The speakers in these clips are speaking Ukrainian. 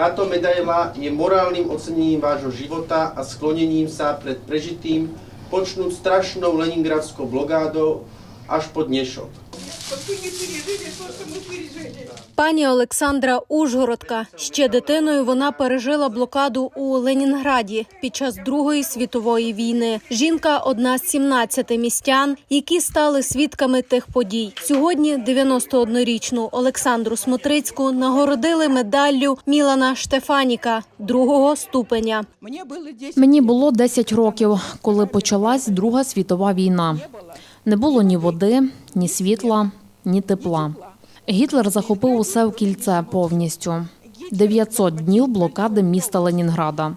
Táto medaila je morálnym ocenením vášho života a sklonením sa pred prežitým, počnúť strašnou leningradskou blokádou až po dnešok. Пані Олександра Ужгородка. Ще дитиною вона пережила блокаду у Ленінграді під час Другої світової війни. Жінка одна з 17 містян, які стали свідками тих подій. Сьогодні 91-річну Олександру Смотрицьку нагородили медаллю Мілана Штефаніка другого ступеня. Мне было 10 Мені було 10 років, коли почалась Друга світова війна. Не було ні води, ні світла, ні тепла. Гітлер захопив усе в кільце повністю. 900 днів блокади міста Ленінграда.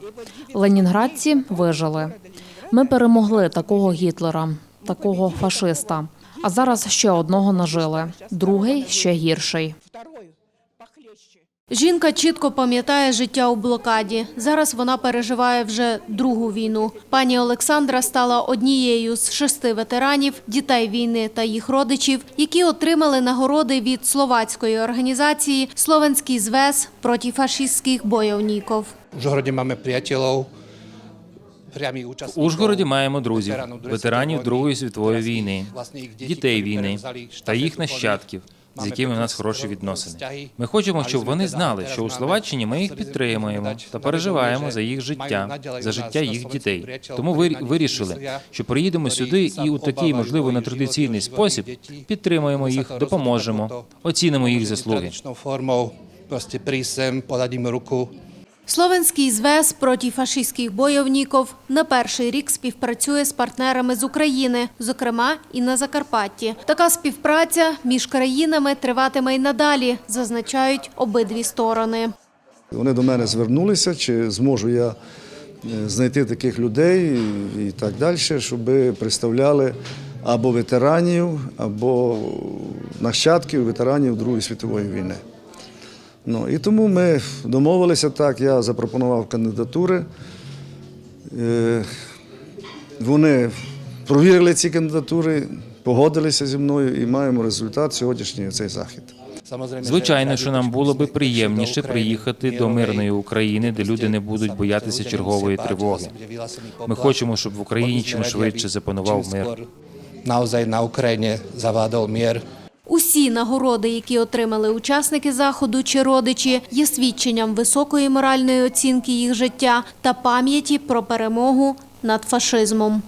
Ленінградці вижили. Ми перемогли такого Гітлера, такого фашиста. А зараз ще одного нажили. Другий ще гірший. Жінка чітко пам'ятає життя у блокаді. Зараз вона переживає вже другу війну. Пані Олександра стала однією з шести ветеранів, дітей війни та їх родичів, які отримали нагороди від словацької організації Словенський звез проти фашистських бойовників. В Ужгороді priateľov, прямі В. Ужгороді маємо друзів, ветеранів Другої ветеранів світової Другої війни, світової війни, власне, дітей війни та їх нащадків, з якими в нас хороші відносини. Ми хочемо, щоб вони знали, що у Словаччині ми їх підтримуємо та переживаємо за їх життя, за життя їх дітей. Тому ви вирішили, що приїдемо сюди і у такий, можливо, нетрадиційний спосіб підтримуємо їх, допоможемо, оцінимо їх заслуги. Prísť sem, podať im ruku, Словенський звез проти фашистських бойовників на перший рік співпрацює з партнерами з України, зокрема і на Закарпатті. Така співпраця між країнами триватиме й надалі, зазначають обидві сторони. Вони до мене звернулися, чи зможу я е, знайти таких людей і так далі, щоб представляли або ветеранів, або нащадків ветеранів Другої світової війни. Ну, і тому ми домовилися так, я запропонував кандидатури. Е, Вони провірили ці кандидатури, погодилися зі мною і маємо результат сьогоднішній цей захід. Звичайно, що нам було би приємніше приїхати до мирної України, де люди не будуть боятися чергової тривоги. Ми хочемо, щоб в Україні чим швидше запанував мир. Naozaj на Україні завádol мир. Усі нагороди, які отримали учасники заходу чи родичі, є свідченням високої моральної оцінки їх життя та пам'яті про перемогу над фашизмом.